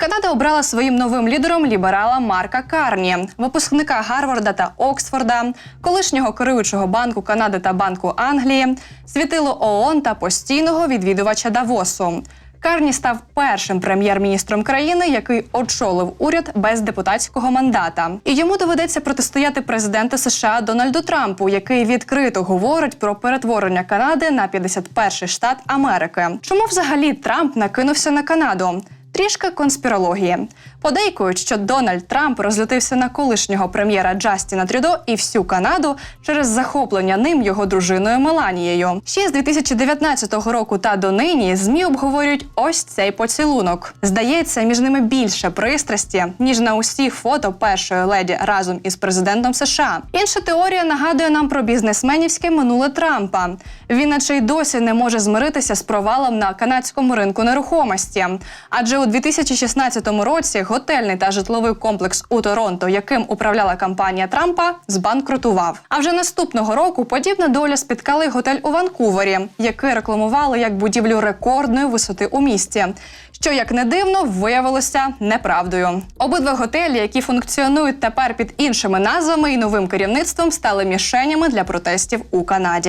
Канада обрала своїм новим лідером ліберала Марка Карні, випускника Гарварда та Оксфорда, колишнього керуючого банку Канади та Банку Англії, світило ООН та постійного відвідувача Давосу. Карні став першим прем'єр-міністром країни, який очолив уряд без депутатського мандата. І йому доведеться протистояти президенту США Дональду Трампу, який відкрито говорить про перетворення Канади на 51-й штат Америки. Чому взагалі Трамп накинувся на Канаду? Трішки конспірології. Подейкують, що Дональд Трамп розлютився на колишнього прем'єра Джастіна Трюдо і всю Канаду через захоплення ним його дружиною Меланією. Ще з 2019 року та донині змі обговорюють ось цей поцілунок. Здається, між ними більше пристрасті ніж на усіх фото першої леді разом із президентом США. Інша теорія нагадує нам про бізнесменівське минуле Трампа. Він, наче й досі не може змиритися з провалом на канадському ринку нерухомості. Адже у 2016 році готельний та житловий комплекс у Торонто, яким управляла компанія Трампа, збанкрутував. А вже наступного року подібна доля спіткала й готель у Ванкувері, який рекламували як будівлю рекордної висоти у місті. Що як не дивно, виявилося неправдою. Обидва готелі, які функціонують тепер під іншими назвами і новим керівництвом, стали мішенями для протестів у Канаді.